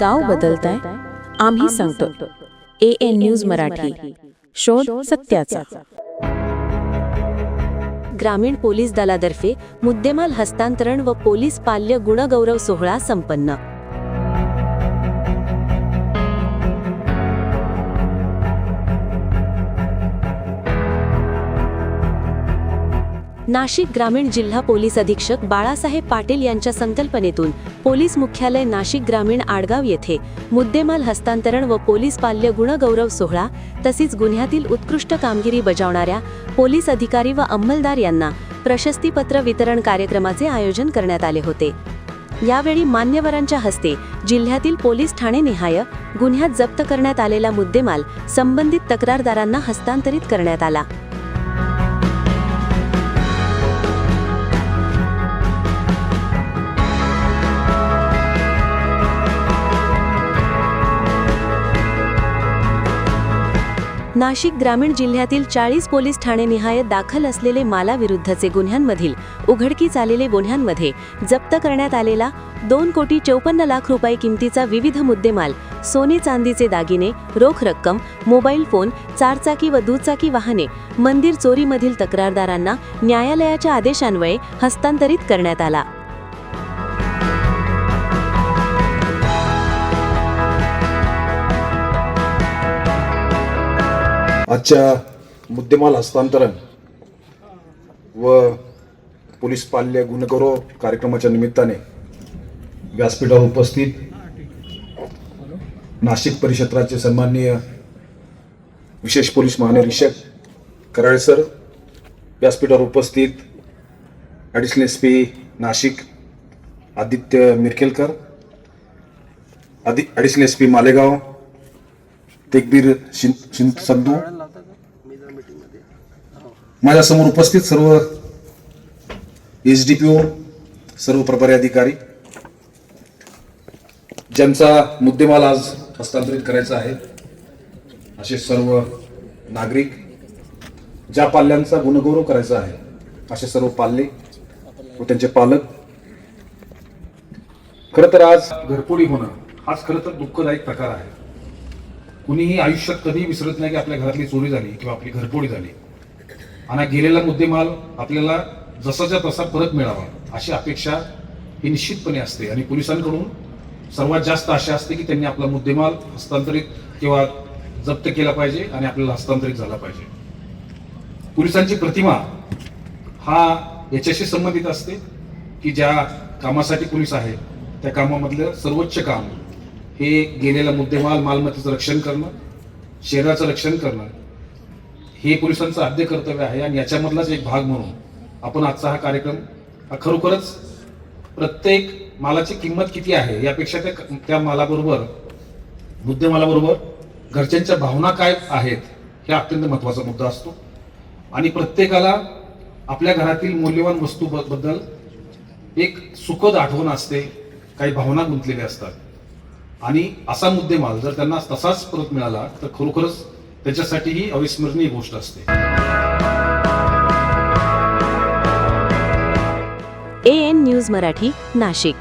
गाव बदलताय? आम्ही सांगतो. A N news Marathi. शोध सत्याचा. ग्रामीण पोलीस दलातर्फे मुद्देमाल हस्तांतरण व पोलीस पाल्य गुणगौरव सोहळा संपन्न. नाशिक ग्रामीण जिल्हा पोलीस अधीक्षक बाळासाहेब पाटील यांच्या संकल्पनेतून पोलीस मुख्यालय नाशिक ग्रामीण आडगाव येथे मुद्देमाल हस्तांतरण व पोलीस पाल्य गुणगौरव सोहळा तसेच गुन्ह्यातील उत्कृष्ट कामगिरी बजावणाऱ्या पोलीस अधिकारी व अंमलदार यांना प्रशस्तीपत्र वितरण कार्यक्रमाचे आयोजन करण्यात आले होते. यावेळी मान्यवरांच्या हस्ते जिल्ह्यातील पोलीस ठाणे निहाय गुन्ह्यात जप्त करण्यात आलेला मुद्देमाल संबंधित तक्रारदारांना हस्तांतरित करण्यात आला. नाशिक ग्रामीण जिल्ह्यातील चाळीस पोलीस ठाणे निहाय दाखल असलेले मालाविरुद्धचे गुन्ह्यांमधील उघडकीस आलेले गुन्ह्यांमध्ये जप्त करण्यात आलेला दोन कोटी चौपन्न लाख रुपये किमतीचा विविध मुद्देमाल सोने चांदीचे दागिने रोख रक्कम मोबाईल फोन चारचाकी व दुचाकी वाहने मंदिर चोरीमधील तक्रारदारांना न्यायालयाच्या आदेशान्वये हस्तांतरित करण्यात आला. आजच्या मुद्देमाल हस्तांतरण व पोलीस पाल्य गुणगौरव कार्यक्रमाच्या निमित्ताने व्यासपीठावर उपस्थित नाशिक परिक्षेत्राचे सन्माननीय विशेष पोलीस महानिरीक्षक कराळे सर व्यासपीठावर उपस्थित additional S P Nashik Aditya Mirkelkar आदि additional S P Malegaon Tegbir शिं शिं संधू माझ्यासमोर उपस्थित सर्व एस डी पी ओ सर्व प्रभारी अधिकारी ज्यांचा मुद्देमाल आज हस्तांतरित करायचा आहे असे सर्व नागरिक ज्या पाल्यांचा गुणगौरव करायचा आहे असे सर्व पाल्ले व त्यांचे पालक. खरं तर आज घरपोडी होणं हाच खरं तर दुःखदायक प्रकार आहे. कुणीही आयुष्यात कधी विसरत नाही की आपल्या घरातली चोरी झाली किंवा आपली घरपोडी झाली. आणि गेलेला मुद्देमाल आपल्याला जसाच्या तसा परत मिळावा अशी अपेक्षा ही निश्चितपणे असते. आणि पोलिसांकडून सर्वात जास्त आशा असते की त्यांनी आपला मुद्देमाल हस्तांतरित किंवा जप्त केला पाहिजे आणि आपल्याला हस्तांतरित झाला पाहिजे. पोलिसांची प्रतिमा हा याच्याशी संबंधित असते की ज्या कामासाठी पोलीस आहेत त्या कामामधलं सर्वोच्च काम हे गेलेला मुद्देमाल मालमत्तेचं रक्षण करणं शरीराचं रक्षण करणं हे पोलिसांचं आद्य कर्तव्य आहे आणि याच्यामधलाच एक भाग म्हणून आपण आजचा हा कार्यक्रम हा खरोखरच प्रत्येक मालाची किंमत किती आहे यापेक्षा त्या त्या मालाबरोबर मुद्देमालाबरोबर घरच्यांच्या भावना काय आहेत हे अत्यंत महत्त्वाचा मुद्दा असतो. आणि प्रत्येकाला आपल्या घरातील मौल्यवान वस्तू बद्दल एक सुखद आठवण असते काही भावना गुंतलेल्या असतात. आणि असा मुद्देमाल जर त्यांना तसाच परत मिळाला तर खरोखरच त्याच्यासाठी ही अविस्मरणीय गोष्ट असते. A N news Marathi Nashik.